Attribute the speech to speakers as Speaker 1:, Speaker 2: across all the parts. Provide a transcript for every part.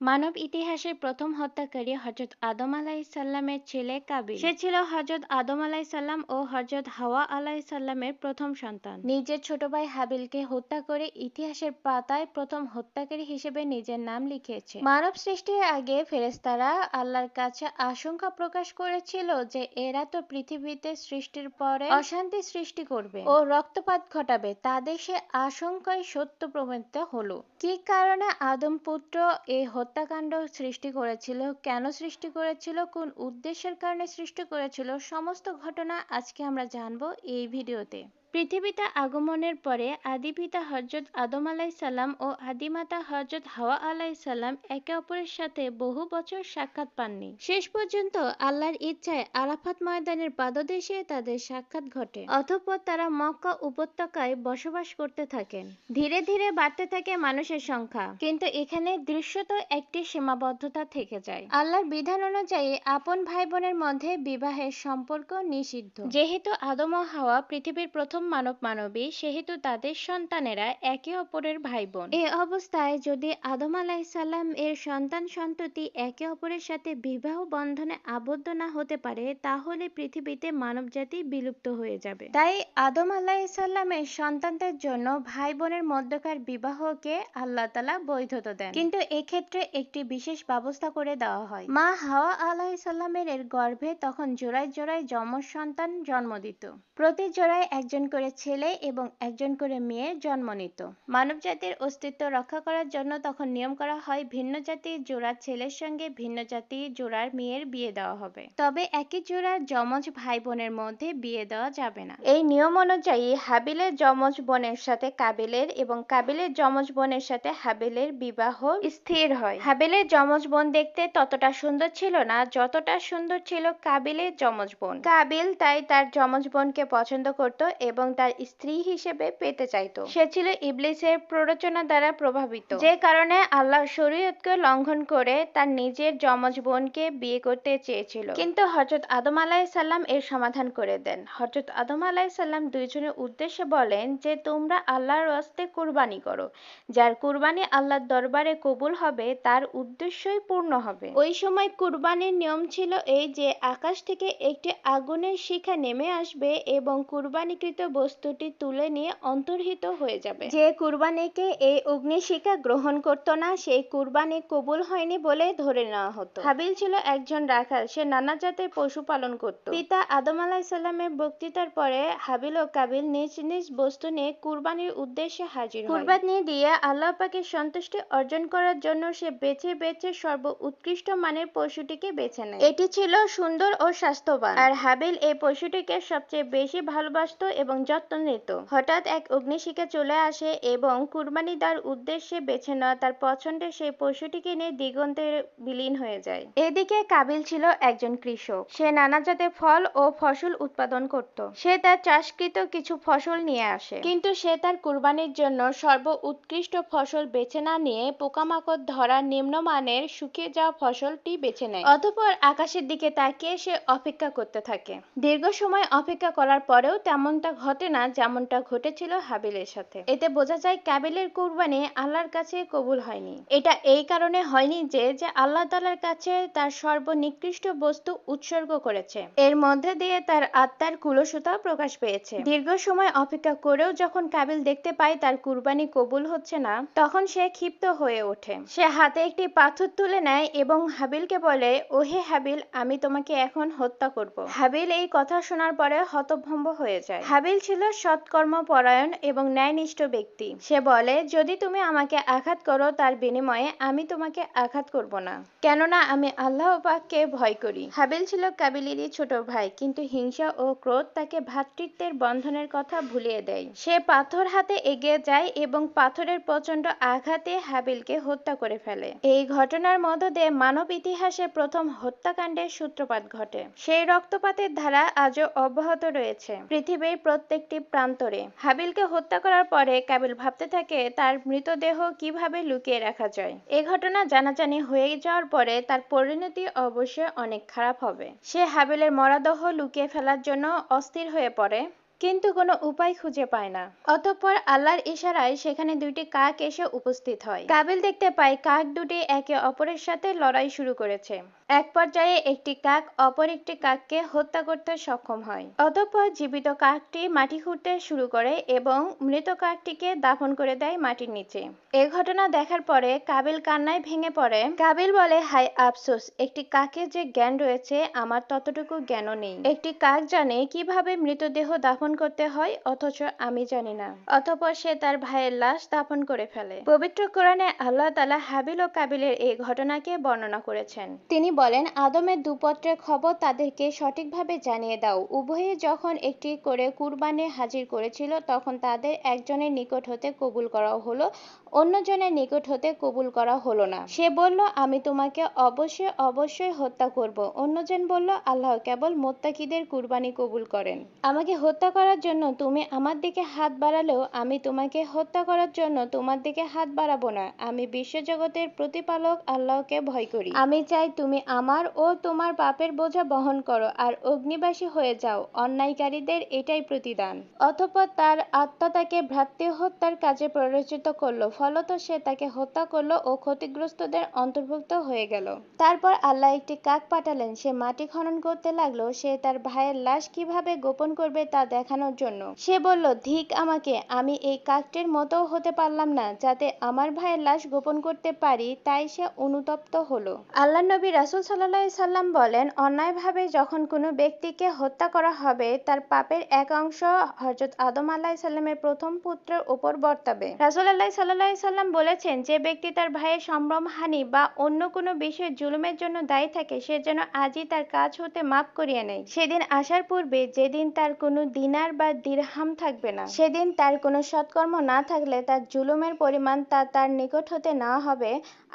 Speaker 1: মানব ইতিহাসের প্রথম হত্যাকারী হজরত আদম আলাইসাল্লামের ছেলে কাবিল। সে ছিল হজরত আদম আলাইসাল্লাম ও হজরত হাওয়া আলাইসাল্লামের প্রথম সন্তান। নিজের ছোট ভাই হাবিলকে হত্যা করে ইতিহাসের পাতায় প্রথম হত্যাকারী হিসেবে নিজের নাম লিখিয়েছে। মানব সৃষ্টির আগে ফেরেস্তারা আল্লাহর কাছে আশঙ্কা প্রকাশ করেছিল যে এরা তো পৃথিবীতে সৃষ্টির পরে অশান্তি সৃষ্টি করবে ও রক্তপাত ঘটাবে। তাদের সে আশঙ্কায় সত্য প্রমাণিত হলো। কি কারণে আদম পুত্র এই হত্যাকাণ্ড সৃষ্টি করেছিল, কেন সৃষ্টি করেছিল, কোন উদ্দেশ্যের কারণে সৃষ্টি করেছিল, সমস্ত ঘটনা আজকে আমরা জানব এই ভিডিওতে। পৃথিবীতে আগমনের পরে আদি পিতা হজরত আদম আলাইসাল্লাম ও আদিমাতা হজরত হাওয়া আলাইসাল্লাম একে অপরের সাথে বহু বছর সাক্ষাৎ পাননি। শেষ পর্যন্ত আল্লাহর ইচ্ছায় আরাফাত ময়দানের পাদদেশে তাদের সাক্ষাৎ ঘটে, অতঃপর তারা মক্কা উপত্যকায় বসবাস করতে থাকেন। ধীরে ধীরে বাড়তে থাকে মানুষের সংখ্যা, কিন্তু এখানে দৃশ্যত একটি সীমাবদ্ধতা থেকে যায়। আল্লাহর বিধান অনুযায়ী আপন ভাই বোনের মধ্যে বিবাহের সম্পর্ক নিষিদ্ধ। যেহেতু আদম ও হাওয়া পৃথিবীর প্রথম প্রথম মানব মানবী সেহেতু তাদের সন্তানেরা একে অপরের ভাই বোন এ অবস্থায় যদি আদম আলাইসাল্লাম এর সন্তান সন্ততি একে অপরের সাথে বিবাহ বন্ধনে আবদ্ধ না হতে পারে তাহলে পৃথিবীতে মানব জাতি বিলুপ্ত হয়ে যাবে। তাই আদম আলাইসাল্লামের সন্তানদের জন্য ভাই বোনের মধ্যকার বিবাহকে আল্লাহ তালা বৈধতা দেন। কিন্তু এক্ষেত্রে একটি বিশেষ ব্যবস্থা করে দেওয়া হয়। মা হাওয়া আলাইসাল্লামের এর গর্ভে তখন জোড়ায় জোড়ায় যমজ সন্তান জন্ম দিত। প্রতি জোড়ায় একজন করে ছেলে এবং একজন করে মেয়ে জন্ম নিত। মানব জাতির অস্তিত্ব রক্ষা করার জন্য তখন নিয়ম করা হয়, ভিন্ন জাতির জোড়ার ছেলের সঙ্গে ভিন্ন জাতির জোড়ার মেয়ের বিয়ে দেওয়া হবে। তবে একই জোড়ার যমজ ভাই বোনের মধ্যে বিয়ে দেওয়া যাবে না। এই নিয়ম অনুযায়ী হাবিলের যমজ বোনের সাথে কাবিলের এবং কাবিলের যমজ বোনের সাথে হাবিলের বিবাহ স্থির হয়। হাবিলের যমজ বোন দেখতে ততটা সুন্দর ছিল না, যতটা সুন্দর ছিল কাবিলের যমজ বোন। কাবিল তাই তার যমজ বোনকে পছন্দ করত এবং তার স্ত্রী হিসেবে পেতে চাইত। সে ছিল ইবলিসের প্ররোচনা দ্বারা প্রভাবিত। যে কারণে আল্লাহ শরীয়তকে লঙ্ঘন করে তার নিজের যমজ বোনকে বিয়ে করতে চেয়েছিল। কিন্তু হজরত আদম আলাহ সাল্লাম এর সমাধান করে দেন। হজরত আদম আলাহ সাল্লাম দুইজনের উদ্দেশ্যে বলেন যে, তোমরা আল্লাহর রাস্তে কুরবানি করো। যার কুরবানি আল্লাহর দরবারে কবুল হবে, তার উদ্দেশ্যই পূর্ণ হবে। ওই সময় কুরবানির নিয়ম ছিল এই যে, আকাশ থেকে একটি আগুনের শিখা নেমে আসবে এবং কুরবানিকৃত বস্তুটি তুলে নিয়ে অন্তর্হিত হয়ে যাবে। যে কুরবানিকে এই অগ্নিশিখা গ্রহণ করত না সেই কুরবানি কবুল হয়নি বলে ধরে নেওয়া হতো। হাবিল ছিল একজন রাখাল সে নানা জাতের পশু পালন করত। পিতা আদম আলাহিসাল্লামের বক্তৃতার পরে হাবিল ও কাবিল নিজ নিজ বস্তু নিয়ে কুরবানির উদ্দেশ্যে হাজির কুরবানি দিয়ে আল্লাহ পাকে সন্তুষ্টি অর্জন করার জন্য সে বেছে বেছে সর্ব উৎকৃষ্ট মানের পশুটিকে বেছে নেয়। এটি ছিল সুন্দর ও স্বাস্থ্যবান। আর হাবিল এই পশুটিকে সবচেয়ে বেশি ভালোবাসত এবং যত্ন নিত। হঠাৎ এক অগ্নিশিখা চলে আসে এবং কুরবানি দেওয়ার উদ্দেশ্যে বেছে নেওয়া তার পছন্দের সেই পশুটিকে নিয়ে দিগন্তে বিলীন হয়ে যায়। এদিকে কাবিল ছিল একজন কৃষক। সে নানা জাতের ফল ও ফসল উৎপাদন করত। সে তার চাষকৃত কিছু ফসল নিয়ে আসে। কিন্তু সে তার কুরবানির জন্য সর্ব উৎকৃষ্ট ফসল বেছে না নিয়ে পোকামাকড় ধরা নিম্নমানের শুকিয়ে যাওয়া ফসলটি বেছে নেয়। অতপর আকাশের দিকে তাকিয়ে সে অপেক্ষা করতে থাকে। দীর্ঘ সময় অপেক্ষা করার পরেও তেমনটা ঘটে না যেমনটা ঘটেছিল হাবিলের সাথে। এতে বোঝা যায় কাবিলের কুরবানি আল্লাহর কাছে কবুল হয়নি। এটা এই কারণে হয়নি যে যে আল্লাহ তালার কাছে তার সর্বনিকৃষ্ট বস্তু উৎসর্গ করেছে। এর মধ্যে দিয়ে তার আত্মার কুলসতা প্রকাশ পেয়েছে। দীর্ঘ সময় অপেক্ষা করেও যখন কাবিল দেখতে পায় তার কুরবানি কবুল হচ্ছে না, তখন সে ক্ষিপ্ত হয়ে ওঠে। সে হাতে একটি পাথর তুলে নেয় এবং হাবিলকে বলে, ওহে হাবিল, আমি তোমাকে এখন হত্যা করব। হাবিল এই কথা শোনার পরে হতভম্ব হয়ে যায়। হাবিল ছিল সৎকর্ম পরায়ণ এবং ন্যায়নিষ্ঠ ব্যক্তি। সে বলে, যদি তুমি আমাকে আঘাত করো তার বিনিময়ে আমি তোমাকে আঘাত করব না। কেননা আমি আল্লাহ পাককে ভয় করি। হাবিল ছিল কাবিলেরই ছোট ভাই, কিন্তু হিংসা ও ক্রোধ তাকে ভ্রাতৃত্বের বন্ধনের কথা ভুলিয়ে দেয়। সে পাথর হাতে এগিয়ে যায় এবং পাথরের প্রচণ্ড আঘাতে হাবিলকে হত্যা করে ফেলে। এই ঘটনার মধ্য দিয়ে মানব ইতিহাসে প্রথম হত্যাকাণ্ডের সূত্রপাত ঘটে। সেই রক্তপাতের ধারা আজও অব্যাহত রয়েছে। পৃথিবীর প্রত্যেকটি প্রান্তরে। হাবিলকে হত্যা করার পরে কাবিল ভাবতে থাকে, তার মৃতদেহ কীভাবে লুকিয়ে রাখা যায়? এ ঘটনা জানাজানি হয়ে যাওয়ার পরে তার পরিণতি অবশ্যই অনেক খারাপ হবে। সে হাবিলের মরাদেহ লুকিয়ে ফেলার জন্য অস্থির হয়ে পড়ে, কিন্তু কোনো উপায় খুঁজে পায় না। অতঃপর আল্লাহর ইশারায় সেখানে দুইটি কাক এসে উপস্থিত হয়। কাবিল দেখতে পায়, কাক দুটি একে অপরের সাথে লড়াই শুরু করেছে। এক পর্যায়ে একটি কাক অপর একটি কাককে হত্যা করতে সক্ষম হয়। অতঃপর জীবিত কাকটি মাটি খুঁড়তে শুরু করে এবং মৃত কাকটিকে দাফন করে দেয় মাটির নিচে। এ ঘটনা দেখার পরে কাবিল কান্নায় ভেঙে পড়ে। কাবিল বলে হাই আফসোস, একটি কাকের যে জ্ঞান রয়েছে, আমার ততটুকু জ্ঞানও নেই। একটি কাক জানে কীভাবে মৃতদেহ দাফন করতে হয়, অথচ আমি জানি না। অতঃপর সে তার ভাইয়ের লাশ দাফন করে ফেলে। পবিত্র কোরআনে আল্লাহ তালা হাবিল ও কাবিলের এই ঘটনাকে বর্ণনা করেছেন। তিনি বলেন, আদমের দুপত্রের খবর তাদেরকে সঠিকভাবে জানিয়ে দাও। উভয়ে যখন একটি করে কুরবানি হাজির করেছিল, তখন তাদের একজনের নিকট হতে কবুল করা হলো। অন্যজনের নিকট হতে কবুল করা হলো না। সে বলল, আমি তোমাকে অবশ্যই অবশ্যই হত্যা করব। অন্যজন বলল, আল্লাহ কেবল মোত্তাকিদের কুরবানি কবুল করেন। আমাকে হত্যা করার জন্য তুমি আমার দিকে হাত বাড়ালেও আমি তোমাকে হত্যা করার জন্য তোমার দিকে হাত বাড়াবো না। আমি বিশ্বজগতের প্রতিপালক, আল্লাহকে ভয় করি। আমি চাই তুমি আমার ও তোমার পাপের বোঝা বহন করো আর অগ্নিবাসী হয়ে যাও। অন্যায়কারীদের এটাই প্রতিদান। অতঃপর তার আত্মা তাকে ভ্রাতৃ হত্যার কাজে প্ররোচিত করল। ফলত সে তাকে হত্যা করল ও ক্ষতিগ্রস্তদের অন্তর্ভুক্ত হয়ে গেল। তারপর আল্লাহ একটি কাক পাঠালেন। সে মাটি খনন করতে লাগল। সে তার ভাইয়ের লাশ কীভাবে গোপন করবে তা দেখানোর জন্য। সে বলল, ধিক আমাকে, আমি এই কাকটির মতো হতে পারলাম না। যাতে আমার ভাইয়ের লাশ গোপন করতে পারি, তাই সে অনুতপ্ত হলো। আল্লাহ নবী রাসুল সাল্লাহ সাল্লাম বলেন, অন্যায়ভাবে যখন কোনো ব্যক্তিকে হত্যা করা হবে, তার পাপের এক অংশ হজরত আদম আল্লাহ সাল্লামের প্রথম পুত্রের উপর বর্তাবে। রাসুল আল্লাহ সাল্লাহ সাল্লাম বলেছেন, যে ব্যক্তি তার ভাইয়ের সম্ভ্রম হানি বা অন্য কোনো বিষয়ে জুলুমের জন্য দায়ী থাকে, সে যেন আজই তার কাজ হতে মাফ করিয়ে নেয়। সেদিন আসার পূর্বে যেদিন তার কোনো দিনার বা দিরহাম থাকবে না, সেদিন তার কোনো সৎকর্ম না থাকলে তার জুলুমের পরিমাণ তা তার নিকট হতে না হবে,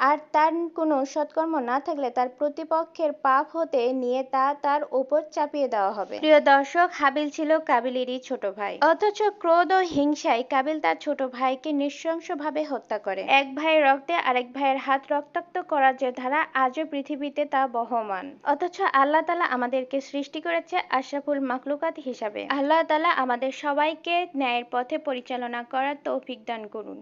Speaker 1: আর তার কোনো সৎকর্ম না থাকলে তার প্রতিপক্ষের পাপ হতে নিয়ে তা তার উপর চাপিয়ে দেওয়া হবে। প্রিয় দর্শক, হাবিল ছিল কাবিলেরই ছোট ভাই। অথচ ক্রোধ ও হিংসায় কাবিল তার ছোট ভাইকে নৃশংসভাবে হত্যা করে। এক ভাইয়ের রক্তে আরেক ভাইয়ের হাত রক্তাক্ত করার যে ধারা আজও পৃথিবীতে তা বহমান। অথচ আল্লাহ তালা আমাদেরকে সৃষ্টি করেছে আশরাফুল মাকলুকাত হিসাবে। আল্লাহ তালা আমাদের সবাইকে ন্যায়ের পথে পরিচালনা করার তৌফিক দান করুন।